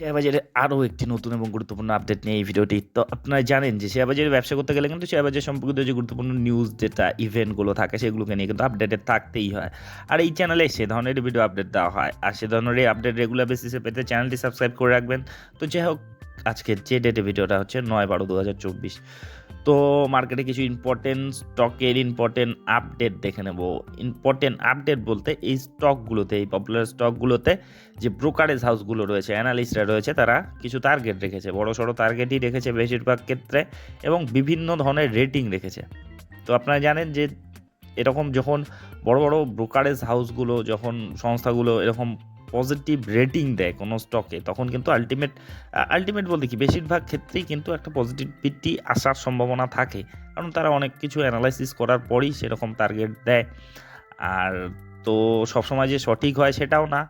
Share বাজারে আরও একটি নতুন এবং গুরুত্বপূর্ণ আপডেট নিয়ে এই ভিডিওটি। তো আপনারা জানেন যে শেয়ার বাজারে ব্যবসা করতে গেলে কিন্তু শেয়ার বাজার সম্পর্কিত যে গুরুত্বপূর্ণ নিউজ যেটা ইভেন্টগুলো থাকে সেগুলোকে নিয়ে কিন্তু আপডেটে থাকতেই হয়। আর এই চ্যানেলে সে ধরনের ভিডিও আপডেট দেওয়া হয়। আর সে ধরনের আপডেট রেগুলার বেসিসে পেতে চ্যানেলটি সাবস্ক্রাইব করে রাখবেন। তো যাই হোক, আজকের যে ডেটে ভিডিওটা হচ্ছে নয় বারো দু হাজার চব্বিশ। তো মার্কেটে কিছু ইম্পর্টেন্ট স্টকের ইম্পর্টেন্ট আপডেট দেখে নেব। ইম্পর্টেন্ট আপডেট বলতে এই স্টকগুলোতে এই পপুলার স্টকগুলোতে যে ব্রোকারেজ হাউসগুলো রয়েছে অ্যানালিস্টরা রয়েছে, তারা কিছু টার্গেট রেখেছে। বড় সড়ো টার্গেটই রেখেছে বেশিরভাগ ক্ষেত্রে এবং বিভিন্ন ধরনের রেটিং রেখেছে। তো আপনারা জানেন যে এরকম যখন বড় বড় ব্রোকারেজ হাউসগুলো যখন সংস্থাগুলো এরকম পজিটিভ রেটিং দেয় কোনো স্টকে তখন কিন্তু আলটিমেট আলটিমেট বলতে কি, বেশিরভাগ ক্ষেত্রেই কিন্তু একটা পজিটিভিটি আসার সম্ভাবনা থাকে। কারণ তারা অনেক কিছু অ্যানালাইসিস করার পরই সেরকম টার্গেট দেয়। আর তো সবসময় যে সঠিক হয় সেটাও না।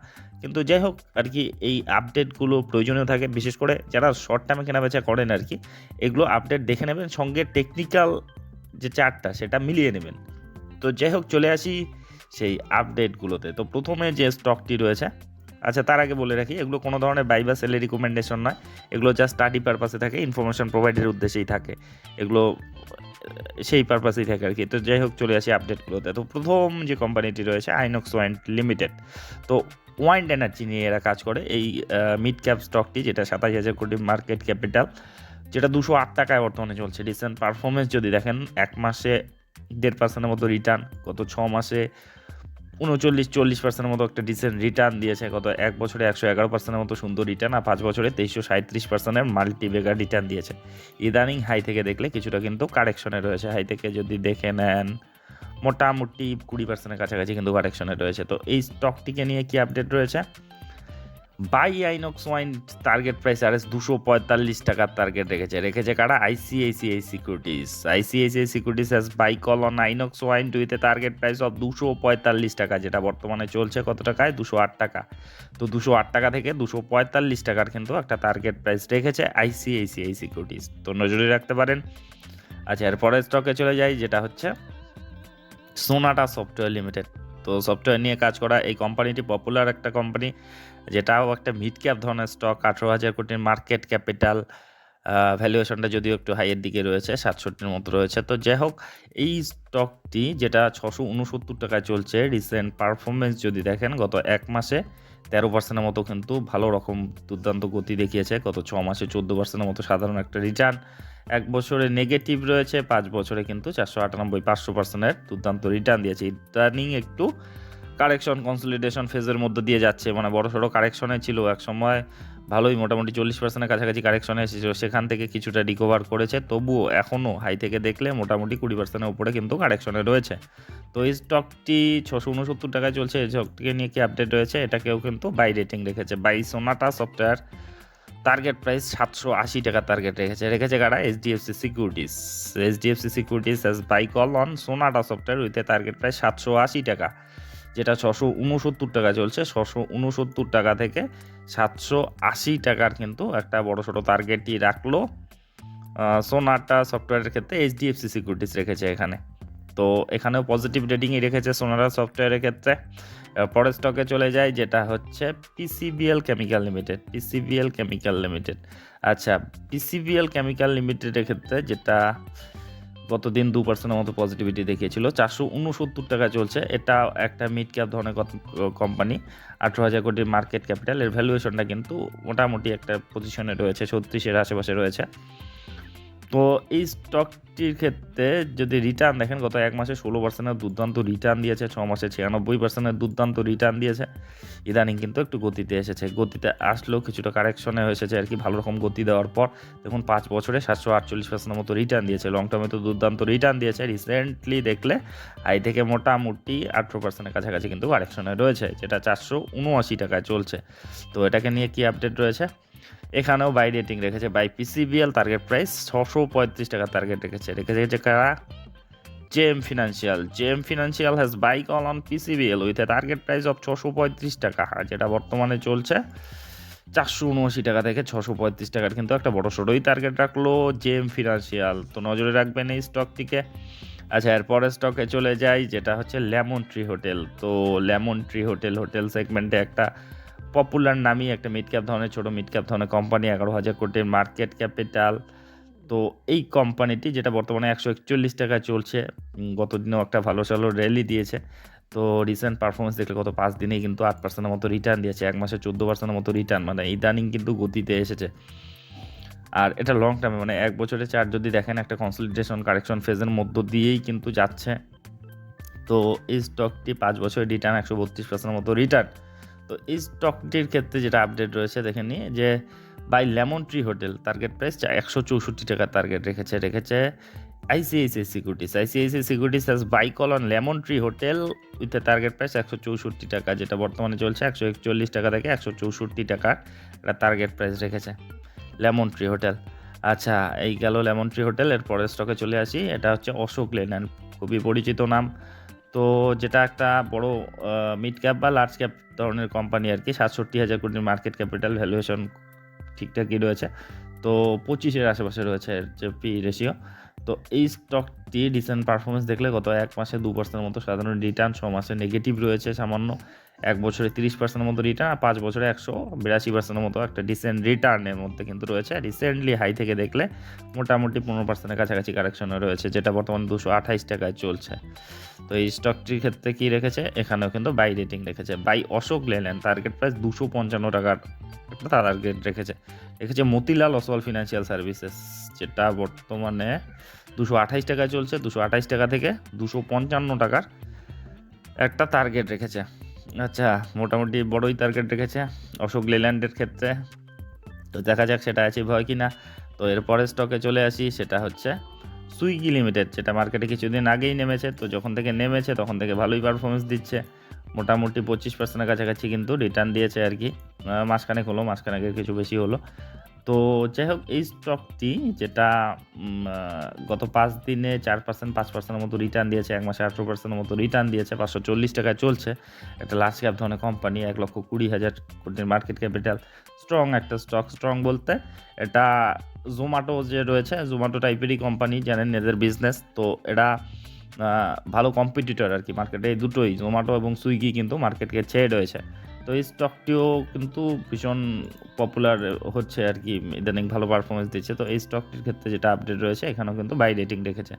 কিন্তু যাই হোক, আর কি এই আপডেটগুলো প্রয়োজনীয় থাকে। বিশেষ করে যারা শর্ট টার্মে কেনাবেচা করেন আর কি, এগুলো আপডেট দেখে নেবেন, সঙ্গে টেকনিক্যাল যে চার্টটা সেটা মিলিয়ে নেবেন। তো যাই হোক, চলে আসি সেই আপডেটগুলোতে তো প্রথমে যে স্টকটি রয়েছে আচ্ছা তার আগে বলে রাখি, এগুলো কোনো ধরনের বাই বা সেলের রিকমেন্ডেশন নয়। এগুলো জাস্ট স্টাডি পারপাসে থাকে ইনফরমেশন প্রোভাইডের উদ্দেশ্যেই থাকে। এগুলো সেই পারপাসেই থাকে আর কি। তো যাই হোক, চলে আসি আপডেটগুলোতে তো প্রথম যে কোম্পানিটি রয়েছে আইনক্স ওয়াইন্ট লিমিটেড তো ওয়াইন্ড এনার্জি নিয়ে এরা কাজ করে। এই মিড ক্যাপ স্টকটি যেটা সাতাশ হাজার কোটি মার্কেট ক্যাপিটাল যেটা দুশো আট টাকায় বর্তমানে চলছে। রিসেন্ট পারফরমেন্স যদি দেখেন, এক মাসে দেড় পার্সেন্টের মতো রিটার্ন গত ছ মাসে উনচল্লিশ, চল্লিশ পার্সেন্টের মতো একটা ডিসেন্ট রিটার্ন দিয়েছে গত এক বছরে একশো এগারো পার্সেন্টের মতো সুন্দর রিটার্ন আর পাঁচ বছরে তেইশশো সাঁত্রিশ পার্সেন্টের মাল্টিবেগার রিটার্ন দিয়েছে। ইদানিং হাই থেকে দেখলে কিছুটা কিন্তু কারেকশনে রয়েছে। হাই থেকে যদি দেখে নেন, মোটামুটি কুড়ি পার্সেন্টের কাছাকাছি কিন্তু কারেকশনে রয়েছে। তো এই স্টকটিকে নিয়ে কি আপডেট রয়েছে? Buy Inox wind target price আর এস দুশো পঁয়তাল্লিশ টাকার টার্গেট রেখেছে। রেখেছে কারা? ICICI securities ICICI securities has buy call on Inox wind টুইতে target price of দুশো পঁয়তাল্লিশ টাকা, যেটা বর্তমানে চলছে কত টাকায়? দুশো আট টাকা। তো দুশো আট টাকা থেকে দুশো পঁয়তাল্লিশ টাকার কিন্তু একটা টার্গেট প্রাইস রেখেছে আইসিআইসিআই সিকিউরিটিস তো নজরে রাখতে পারেন। আচ্ছা এরপরের স্টকে চলে যাই, যেটা হচ্ছে সোনাটা সফটওয়্যার লিমিটেড তো সফটওয়্যার নিয়ে কাজ করা, এই কোম্পানিটি পপুলার একটা কোম্পানি যেটাও একটা মিড ক্যাপ ধরনের স্টক আঠেরো হাজার কোটির মার্কেট ক্যাপিটাল ভ্যালুয়েশনটা যদিও একটু হাইয়ের দিকে রয়েছে, সাতষট্টির মতো রয়েছে। তো যাই হোক, এই স্টকটি যেটা ছশো উনসত্তর টাকায় চলছে রিসেন্ট পারফরমেন্স যদি দেখেন, গত এক মাসে তেরো পার্সেন্টের মতো কিন্তু ভালো রকম দুর্দান্ত গতি দেখিয়েছে। গত ছ মাসে চোদ্দ পার্সেন্টের মতো সাধারণ একটা রিটার্ন এক বছরে নেগেটিভ রয়েছে, পাঁচ বছরে কিন্তু চারশো আটানব্বই, পাঁচশো পার্সেন্টের দুর্দান্ত রিটার্ন দিয়েছে। ইদানিং একটু কারেকশন কনসলিডেশন ফেজের মধ্যে দিয়ে যাচ্ছে। মানে বড় সড়ো কারেকশনে ছিল। এক সময় ভালোই মোটামুটি চল্লিশ পার্সেন্টের কাছাকাছি কারেকশনে এসেছিল সেখান থেকে কিছুটা রিকভার করেছে। তবুও এখনও হাই থেকে দেখলে মোটামুটি কুড়ি পার্সেন্টের উপরে কিন্তু কারেকশনে রয়েছে। তো এই স্টকটি ছশো উনসত্তর টাকায় চলছে। এই স্টকটিকে নিয়ে কি আপডেট রয়েছে? এটাকেও কিন্তু বাই রেটিং রেখেছে। Buy Sonata software target price সাতশো আশি টাকা টার্গেট রেখেছে। রেখেছে কারা? HDFC securities HDFC securities has buy call on Sonata software with target price সাতশো আশি টাকা। যেটা ছশো উনসত্তর টাকা চলছে, ছশো উনসত্তর টাকা থেকে সাতশো আশি টাকার কিন্তু একটা বড় ছোটো টার্গেটই রাখল। সোনাটা সফটওয়্যারের ক্ষেত্রে এইচডিএফসি সিকিউরিটিস রেখেছে এখানে। তো এখানেও পজিটিভ রেটিংই রেখেছে সোনারা সফটওয়্যারের ক্ষেত্রে। পরের স্টকে চলে যায় যেটা হচ্ছে PCBL chemical limited PCBL chemical limited আচ্ছা পিসিবিএল কেমিক্যাল লিমিটেডের ক্ষেত্রে যেটা গতদিন দু পার্সেন্টের মতো পজিটিভিটি দেখিয়েছিল। চারশো উনসত্তর টাকা চলছে। এটা একটা মিড ক্যাপ ধরনের কোম্পানি আঠেরো হাজার কোটির মার্কেট ক্যাপিটাল এর ভ্যালুয়েশনটা কিন্তু মোটামুটি একটা পজিশনে রয়েছে, ছত্রিশের আশেপাশে রয়েছে। তো এই স্টকটির ক্ষেত্রে যদি রিটার্ন দেখেন, গত এক মাসে ষোলো পার্সেন্টের দুর্দান্ত রিটার্ন দিয়েছে, ছ মাসে ছিয়ানব্বই পার্সেন্টের দুর্দান্ত রিটার্ন দিয়েছে। ইদানিং কিন্তু একটু গতিতে এসেছে। গতিতে আসলেও কিছুটা কারেকশনে এসেছে আর কি, ভালো রকম গতি দেওয়ার পর। দেখুন, পাঁচ বছরে সাতশো আটচল্লিশ পার্সেন্টের মতো রিটার্ন দিয়েছে। লং টার্মে তো দুর্দান্ত রিটার্ন দিয়েছে। রিসেন্টলি দেখলে, আই থেকে মোটামুটি আঠেরো পার্সেন্টের কাছাকাছি কিন্তু কারেকশনে রয়েছে, যেটা চারশো উনআশি টাকায় চলছে। তো এটাকে নিয়ে কি আপডেট রয়েছে? এখানেও বাই রেটিং রেখেছে, বাই পিসিবিএল টার্গেট প্রাইস ছশো পঁয়ত্রিশ টাকার টার্গেট রেখেছে। রেখেছে যে কারা? JM financial. JM financial has buy call on PCBL with a target price of ছশো পঁয়ত্রিশ টাকা, যেটা বর্তমানে চলছে চারশো উনআশি টাকা থেকে ছশো পঁয়ত্রিশ টাকার। কিন্তু একটা বড় সড়োই টার্গেট রাখল জেম ফিনান্সিয়াল। তো নজরে রাখবেন এই স্টকটিকে আচ্ছা এরপরের স্টকে চলে যাই, যেটা হচ্ছে লেমন ট্রি হোটেল। তো লেমন ট্রি হোটেল হোটেল সেগমেন্টে একটা পপুলার নামই একটা মিড ক্যাপ ধরনের, ছোটো মিড ক্যাপ ধরনের কোম্পানি এগারো হাজার কোটির মার্কেট ক্যাপিটাল তো এই কোম্পানিটি যেটা বর্তমানে একশো একচল্লিশ টাকায় চলছে গত দিনেও একটা ভালো সালো র্যালি দিয়েছে। তো রিসেন্ট পারফরমেন্স দেখলে গত পাঁচ দিনেই কিন্তু আট পার্সেন্টের মতো রিটার্ন দিয়েছে, এক মাসে চোদ্দ পার্সেন্টের মতো রিটার্ন মানে ইদানিং কিন্তু গতিতে এসেছে। আর এটা লং টার্মে মানে এক বছরে চার্ট যদি দেখেন, একটা কনসলিডেশন কারেকশন ফেজের মধ্য দিয়েই কিন্তু যাচ্ছে। তো এই স্টকটি পাঁচ বছরের রিটার্ন একশো বত্রিশ পার্সেন্টের মতো রিটার্ন তো এই স্টকটির ক্ষেত্রে যেটা আপডেট রয়েছে দেখে নিই যে buy Lemon Tree hotel target price একশো চৌষট্টি টাকার টার্গেট রেখেছে রেখেছে ICICI securities ICICI securities has buy call on Lemon Tree hotel with a target price একশো চৌষট্টি টাকা, যেটা বর্তমানে চলছে একশো একচল্লিশ টাকা থেকে একশো চৌষট্টি টাকার একটা টার্গেট প্রাইস রেখেছে লেমন ট্রি হোটেল আচ্ছা এই গেল লেমন ট্রি হোটেল এর পরের স্টকে চলে আসি, এটা হচ্ছে অশোক লেল্যান্ড খুবই পরিচিত নাম। তো যেটা একটা বড় মিড ক্যাপ বা লার্জ ক্যাপ ধরনের কোম্পানি আর কি সাতষট্টি হাজার কোটির মার্কেট ক্যাপিটাল ভ্যালুয়েশন ঠিকঠাকই রয়েছে। তো পঁচিশের আশেপাশে রয়েছে যে পি রেশিও তো এই স্টকটি রিসেন্ট পারফরমেন্স দেখলে গত এক মাসে দু পার্সেন্টের মতো সাধারণ রিটার্ন ছ মাসে নেগেটিভ রয়েছে সামান্য। এক বছরে তিরিশ পার্সেন্টের মতো রিটার্ন আর পাঁচ বছরে একশো বিরাশি পার্সেন্টের মতো একটা ডিসেন্ট রিটার্নের মধ্যে কিন্তু রয়েছে। রিসেন্টলি হাই থেকে দেখলে মোটামুটি পনেরো পার্সেন্টের কাছাকাছি কারেকশনে রয়েছে, যেটা বর্তমানে দুশো আঠাইশ টাকায় চলছে। তো এই স্টকটির ক্ষেত্রে কী রেখেছে? এখানেও কিন্তু বাই রেটিং রেখেছে। Buy Ashok Leyland target price দুশো পঞ্চান্ন টাকার একটা টার্গেট রেখেছে। রেখেছে মতিলাল অসওয়াল ফিনান্সিয়াল সার্ভিসেস যেটা বর্তমানে দুশো আঠাইশ টাকায় চলছে। দুশো আঠাইশ টাকা থেকে দুশো পঞ্চান্ন টাকার একটা টার্গেট রেখেছে। আচ্ছা মোটামুটি বড়ই টার্গেট রেখেছে অশোক লেল্যান্ডের ক্ষেত্রে। তো দেখা যাক সেটা অ্যাচিভ হয় কি না তো এরপরে স্টকে চলে আসি, সেটা হচ্ছে সুইগি লিমিটেড যেটা মার্কেটে কিছুদিন আগেই নেমেছে। তো যখন থেকে নেমেছে, তখন থেকে ভালোই পারফরমেন্স দিচ্ছে। মোটামুটি পঁচিশ পার্সেন্টের কাছাকাছি কিন্তু রিটার্ন দিয়েছে আর কি। মাসখানেক হলো, মাসখানেকের কিছু বেশি হলো। তো যাই হোক এই স্টকটি যেটা গত পাঁচ দিনে চার পার্সেন্ট পাঁচ পার্সেন্টের মতো রিটার্ন দিয়েছে, এক মাসে আঠেরো পার্সেন্টের মতো রিটার্ন দিয়েছে, পাঁচশো চল্লিশ টাকায় চলছে। একটা লাস্ট ক্যাপ ধরনের কোম্পানি এক লক্ষ কুড়ি হাজার কোটির মার্কেট ক্যাপিটাল স্ট্রং একটা স্টক স্ট্রং বলতে। এটা জোম্যাটো যে রয়েছে জোম্যাটো টাইপেরই কোম্পানি জানেন, এদের বিজনেস তো এটা ভালো কম্পিটিটর আর কি মার্কেটে এই দুটোই জোম্যাটো এবং সুইগি কিন্তু মার্কেটকে ছেয়ে রয়েছে। তো এই স্টকটিও কিন্তু ভীষণ পপুলার হচ্ছে আর কি, ইদানিং ভালো পারফরমেন্স দিচ্ছে। তো এই স্টকটির ক্ষেত্রে যেটা আপডেট রয়েছে, এখানেও কিন্তু বাই রেটিং রেখেছে।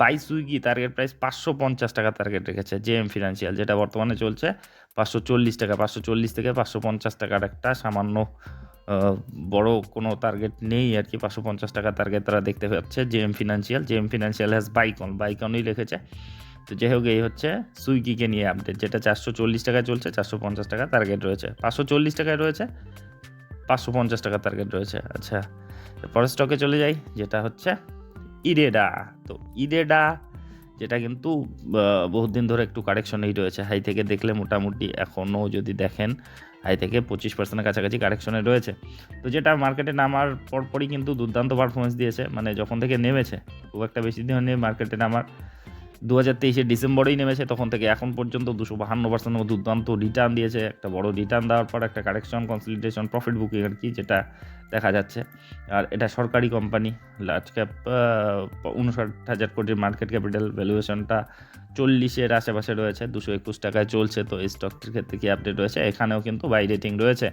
বাই সুইগি টার্গেট প্রাইস পাঁচশো পঞ্চাশ টাকা টার্গেট রেখেছে, জেএম ফিনান্সিয়াল যেটা বর্তমানে চলছে পাঁচশো চল্লিশ টাকা। পাঁচশো চল্লিশ থেকে পাঁচশো পঞ্চাশ টাকার একটা সামান্য বড় কোনো টার্গেট নেই আর কি। পাঁচশো পঞ্চাশ টাকা টার্গেট তারা দেখতে পাচ্ছে। JM financial JM financial has buy call বাইকনই রেখেছে। তো যাই হোক এই হচ্ছে সুইগিকে নিয়ে আপডেট যেটা চারশো চল্লিশ টাকায় চলছে চারশো পঞ্চাশ টাকা টার্গেট রয়েছে। পাঁচশো চল্লিশ টাকায় রয়েছে পাঁচশো পঞ্চাশ টাকা টার্গেট রয়েছে। আচ্ছা পরের স্টকে চলে যাই যেটা হচ্ছে ইরেডা তো ইরেডা যেটা কিন্তু আহ, বহুত দিন ধরে একটু কারেকশনেই রয়েছে। হাই থেকে দেখলে মোটামুটি এখনও যদি দেখেন হাই থেকে পঁচিশ পার্সেন্টের কাছাকাছি কারেকশনে রয়েছে। তো যেটা মার্কেটে নামার পরপরই কিন্তু দুর্দান্ত পারফরমেন্স দিয়েছে। মানে যখন থেকে নেমেছে খুব একটা বেশি দিন হয়নি মার্কেটে নামার। দু হাজার তেইশে ডিসেম্বরেই নেমেছে, তখন থেকে এখন পর্যন্ত দুশো বাহান্ন পার্সেন্ট দুর্দান্ত রিটার্ন দিয়েছে। একটা বড় রিটার্ন দেওয়ার পর একটা কারেকশন কনসলিডেশন প্রফিট বুকিং আর কি যেটা দেখা যাচ্ছে। আর এটা সরকারি কোম্পানি লার্জ ক্যাপ উনষাট হাজার কোটির মার্কেট ক্যাপিটাল ভ্যালুয়েশনটা চল্লিশের আশেপাশে রয়েছে, দুশো একুশ টাকায় চলছে। তো এই স্টকটির ক্ষেত্রে কি আপডেট রয়েছে? এখানেও কিন্তু বাই রেটিং রয়েছে।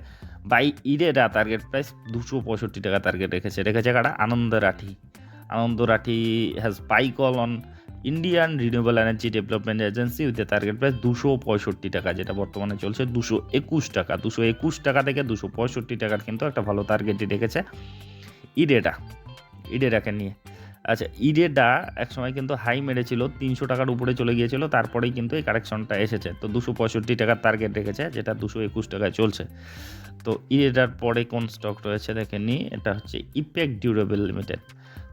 বাই ইরেরা টার্গেট প্রাইস দুশো পঁয়ষট্টি টাকা টার্গেট রেখেছে। রেখেছে কারা? Anand Rathi Anand Rathi has buy call on Indian renewable energy development agency with target price দুশো পঁয়ষট্টি টাকা, যেটা বর্তমানে চলছে দুশো একুশ টাকা। দুশো একুশ টাকা থেকে দুশো পঁয়ষট্টি টাকার কিন্তু একটা ভালো টার্গেটই রেখেছে ইডেটা ইডেটাকে নিয়ে। আচ্ছা ইডেটা একসময় কিন্তু হাই মেরেছিল, তিনশো টাকার উপরে চলে গিয়েছিল, তারপরেই কিন্তু এই কারেকশনটা এসেছে। তো দুশো পঁয়ষট্টি টাকার টার্গেট রেখেছে, যেটা দুশো একুশ টাকায় চলছে। তো ইডেটার পরে কোন স্টক রয়েছে দেখে নিই, এটা হচ্ছে ইপ্যাক ডিউরেবল লিমিটেড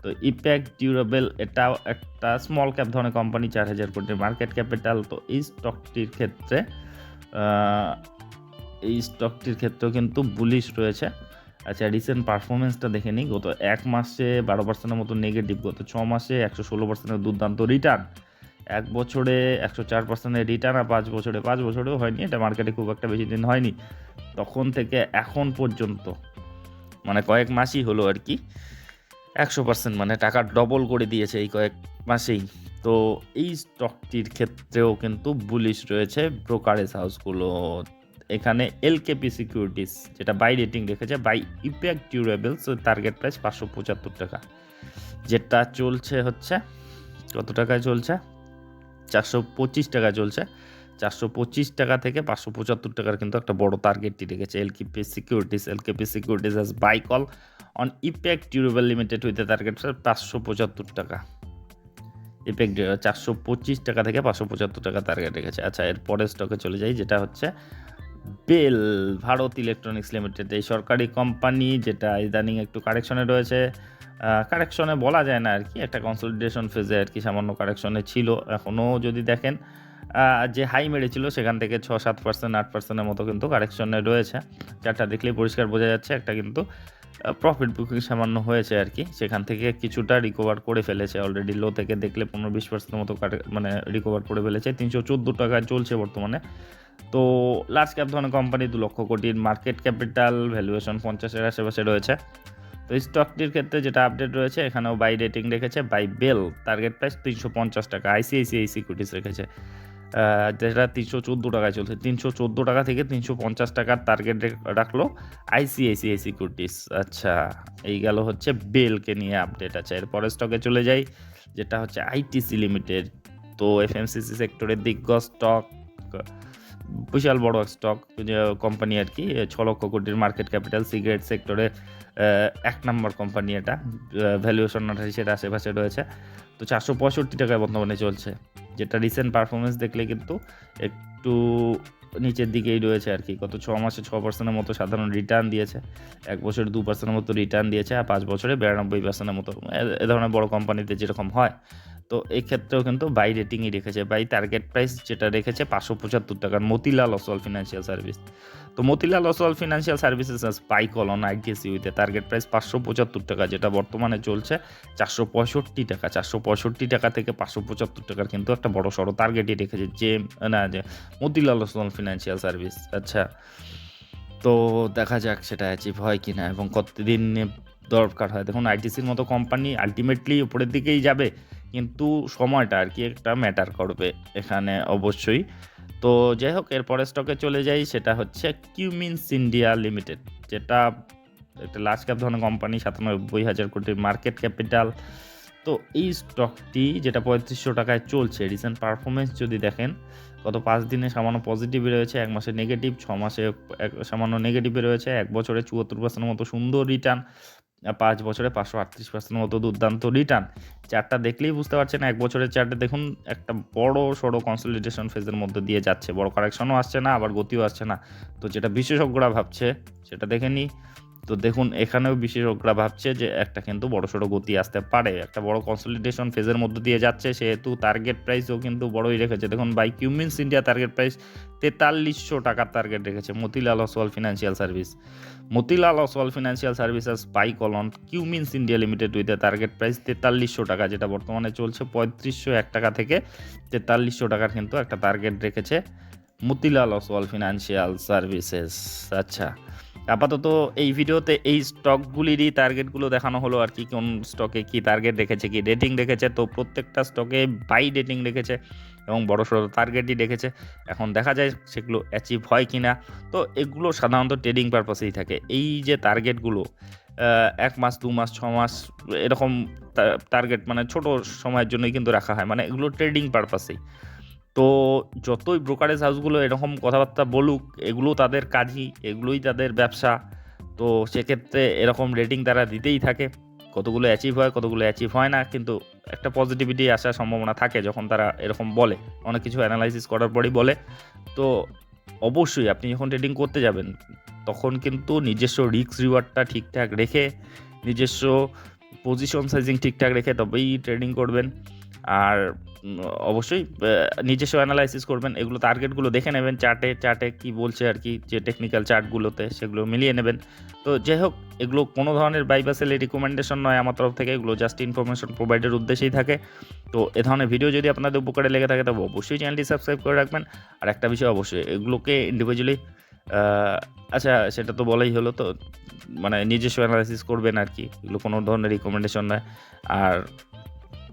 তো ইপ্যাক ডিউরেবল এটাও একটা স্মল ক্যাপ ধরনের কোম্পানি চার হাজার কোটির মার্কেট ক্যাপিটাল তো এই স্টকটির ক্ষেত্রে এই স্টকটির ক্ষেত্রেও কিন্তু বুলিশ রয়েছে। আচ্ছা রিসেন্ট পারফরমেন্সটা দেখে নিই। গত এক মাসে বারো পার্সেন্টের মতো নেগেটিভ গত ছ মাসে একশো ষোলো পার্সেন্টের দুর্দান্ত রিটার্ন এক বছরে একশো চার পার্সেন্টের রিটার্ন আর পাঁচ বছরে, পাঁচ বছরেও হয়নি। এটা মার্কেটে খুব একটা বেশি দিন হয়নি। তখন থেকে এখন পর্যন্ত মানে কয়েক মাসই হলো আর কি একশো পার্সেন্ট মানে টাকা ডবল করে দিয়েছে এই কয়েক মাসেই। তো এই স্টকটির ক্ষেত্রেও কিন্তু বুলিশ রয়েছে ব্রোকারেজ হাউসগুলো এখানে এল এলকেপি সিকিউরিটিস যেটা বাই রেটিং রেখেছে buy Epack durables target price পাঁচশো পঁচাত্তর টাকা। যেটা চলছে হচ্ছে, কত টাকায় চলছে? চারশো পঁচিশ টাকা চলছে। চারশো পঁচিশ টাকা থেকে পাঁচশো পঁচাত্তর টাকার কিন্তু একটা বড় টার্গেটটি রেখেছে LKP securities LKP securities has buy call on Epack durable limited with target পাঁচশো পঁচাত্তর টাকা। ইপেক্ট চারশো পঁচিশ টাকা থেকে পাঁচশো পঁচাত্তর টাকা টার্গেট রেখেছে। আচ্ছা এর পরের স্টকে চলে যাই, যেটা হচ্ছে বেল ভারত ইলেকট্রনিক্স লিমিটেড এই সরকারি কোম্পানি যেটা ইদানিং একটু কারেকশনে রয়েছে কারেকশনে বলা যায় না আর কি, একটা কনসলিডেশন ফেজে আর কি সামান্য কারেকশনে ছিল। এখনও যদি দেখেন যে হাই মেরেছিল, সেখান থেকে ছ সাত পার্সেন্ট আট পার্সেন্টের মতো কিন্তু কারেকশনে রয়েছে। চারটা দেখলেই পরিষ্কার বোঝা যাচ্ছে, একটা কিন্তু প্রফিট বুকিং সামান্য হয়েছে আর কি। সেখান থেকে কিছুটা রিকভার করে ফেলেছে অলরেডি লো থেকে দেখলে পনেরো বিশ পার্সেন্টের মতো মানে রিকভার করে ফেলেছে। তিনশো চোদ্দ টাকায় চলছে বর্তমানে। তো লার্জ ক্যাপ ধরনের কোম্পানি দু লক্ষ কোটির মার্কেট ক্যাপিটাল ভ্যালুয়েশন পঞ্চাশের আশেপাশে রয়েছে। তো স্টকটির ক্ষেত্রে যেটা আপডেট রয়েছে, এখানেও বাই রেটিং রেখেছে বাই বেল টার্গেট প্রাইস তিনশো পঞ্চাশ টাকা। আইসিআইসিআই সিকিউরিটিস রেখেছে। যেটা তিনশো চোদ্দ টাকায় চলছে। তিনশো চোদ্দ টাকা থেকে তিনশো পঞ্চাশ টাকার টার্গেট রাখল আইসিআইসিআই সিকিউরিটিস আচ্ছা এই গেল হচ্ছে বেলকে নিয়ে আপডেট আছে। এরপরে স্টকে চলে যাই, যেটা হচ্ছে আইটিসি লিমিটেড তো এফ এফএমসিসি সেক্টরের দিগ্গজ স্টক বিশাল বড় স্টক কোম্পানি আর কি, ছ লক্ষ কোটির মার্কেট ক্যাপিটাল সিগারেট সেক্টরে এক নম্বর কোম্পানি এটা। ভ্যালুয়েশন আঠাশির আশেপাশে রয়েছে। তো চারশো পঁয়ষট্টি টাকায় বর্তমানে চলছে। যেটা রিসেন্ট পারফরমেন্স দেখলে কিন্তু একটু নিচের দিকেই রয়েছে আর কি। গত ছ মাসে ছ পার্সেন্টের মতো সাধারণ রিটার্ন দিয়েছে, এক বছরে দু পার্সেন্টের মতো রিটার্ন দিয়েছে আর পাঁচ বছরে বিরানব্বই পার্সেন্টের মতো। এ- ধরনের বড় কোম্পানিতে যেরকম হয় তো এই ক্ষেত্রেও কিন্তু বাই রেটিংই রেখেছে, বাই টার্গেট প্রাইস যেটা রেখেছে পাঁচশো পঁচাত্তর টাকার মতিলাল অসল ফিনান্সিয়াল সার্ভিস তো Motilal Oswal financial services buy call on ITC উইথে target price পাঁচশো পঁচাত্তর টাকা, যেটা বর্তমানে চলছে চারশো পঁয়ষট্টি টাকা। চারশো পঁয়ষট্টি টাকা থেকে পাঁচশো পঁচাত্তর টাকার কিন্তু একটা বড় সড়ো টার্গেটই রেখেছে যে, না, যে মতিলাল অসল ফিনান্সিয়াল সার্ভিস আচ্ছা তো দেখা যাক সেটা অ্যাচিভ হয় কি না এবং কতদিন দরকার হয়। দেখুন আইটিসির মতো কোম্পানি আলটিমেটলি উপরের দিকেই যাবে। কিন্তু সময়টা আর কি একটা ম্যাটার করবে এখানে অবশ্যই। তো যাই হোক এরপরে স্টকে চলে যাই, সেটা হচ্ছে কিউমিনস ইন্ডিয়া লিমিটেড যেটা একটা লার্জ ক্যাপ ধরনের কোম্পানি সাতানব্বই হাজার কোটির মার্কেট ক্যাপিটাল তো এই স্টকটি যেটা পঁয়ত্রিশশো টাকায় চলছে রিসেন্ট পারফরমেন্স যদি দেখেন, গত পাঁচ দিনে সামান্য পজিটিভ রয়েছে, এক মাসে নেগেটিভ ছ মাসে সামান্য নেগেটিভে রয়েছে, এক বছরে চুয়াত্তর পার্সেন্টের মতো সুন্দর রিটার্ন পাঁচ বছরে পাঁচশো আটত্রিশ পার্সেন্ট মতো দুর্দান্ত রিটার্ন চারটা দেখলেই বুঝতে পারছেন, এক বছরের চারটে দেখুন, একটা বড় সড়ো কনসলিডেশন ফেজের মধ্যে দিয়ে যাচ্ছে। বড় কারেকশনও আসছে না, আবার গতিও আসছে না। তো যেটা বিশেষজ্ঞরা ভাবছে, সেটা দেখে নিই। তো দেখুন, এখানেও বিশেষজ্ঞরা ভাবছে যে একটা কিন্তু বড় সড়ো গতি আসতে পারে। একটা বড় কনসলিডেশন ফেজের মধ্যে দিয়ে যাচ্ছে, সেহেতু টার্গেট প্রাইসও কিন্তু বড়ই রেখেছে। দেখুন buy Cummins India target price তেতাল্লিশশো টাকার টার্গেট রেখেছে Motilal Oswal financial service Motilal Oswal financial services buy call on Cummins India limited with target price তেতাল্লিশশো টাকা, যেটা বর্তমানে চলছে পঁয়ত্রিশশো এক টাকা থেকে তেতাল্লিশশো টাকার কিন্তু একটা টার্গেট রেখেছে মতিলাল অসওয়াল ফিনান্সিয়াল সার্ভিসেস আচ্ছা আপাতত এই ভিডিওতে এই স্টকগুলিরই টার্গেটগুলো দেখানো হলো আর কি, কোন স্টকে কি টার্গেট রেখেছে, কি রেটিং রেখেছে। তো প্রত্যেকটা স্টকে বাই রেটিং রেখেছে এবং বড় সড়ো টার্গেটই রেখেছে। এখন দেখা যায় সেগুলো অ্যাচিভ হয় কি না তো এগুলো সাধারণত ট্রেডিং পারপাসেই থাকে। এই যে টার্গেটগুলো এক মাস, দু মাস, ছ মাস, এরকম টার্গেট মানে ছোট সময়ের জন্যই কিন্তু রাখা হয়। মানে এগুলো ট্রেডিং পারপাসেই তো যতই ব্রোকারেজ হাউসগুলো এরকম কথাবার্তা বলুক, এগুলো তাদের কাজই, এগুলোই তাদের ব্যবসা। তো সেক্ষেত্রে এরকম রেটিং তারা দিতেই থাকে। কতগুলো অ্যাচিভ হয়, কতগুলো অ্যাচিভ হয় না, কিন্তু একটা পজিটিভিটি আসার সম্ভাবনা থাকে যখন তারা এরকম বলে। অনেক কিছু অ্যানালাইসিস করার পরই বলে। তো অবশ্যই আপনি যখন ট্রেডিং করতে যাবেন, তখন কিন্তু নিজস্ব রিস্ক রিওয়ার্ডটা ঠিকঠাক রেখে, নিজস্ব পজিশন সাইজিং ঠিকঠাক রেখে তবেই ট্রেডিং করবেন। আর অবশ্যই নিজস্ব অ্যানালাইসিস করবেন, এগুলো টার্গেটগুলো দেখে নেবেন চার্টে চার্টে কি বলছে আর কি, যে টেকনিক্যাল চার্টগুলোতে সেগুলো মিলিয়ে নেবেন। তো যাই হোক, এগুলো কোনো ধরনের বাইবাসেলের রিকমেন্ডেশন নয় আমার তরফ থেকে, এগুলো জাস্ট ইনফরমেশন প্রোভাইডের উদ্দেশ্যেই থাকে। তো এ ধরনের ভিডিও যদি আপনাদের উপকারে লেগে থাকে, তবে অবশ্যই চ্যানেলটি সাবস্ক্রাইব করে রাখবেন। আর একটা বিষয় অবশ্যই, এগুলোকে ইন্ডিভিজুয়ালি আচ্ছা সেটা তো বলাই হলো তো মানে নিজস্ব অ্যানালাইসিস করবেন আর কি, এগুলো কোনো ধরনের রিকমেন্ডেশন নয়। আর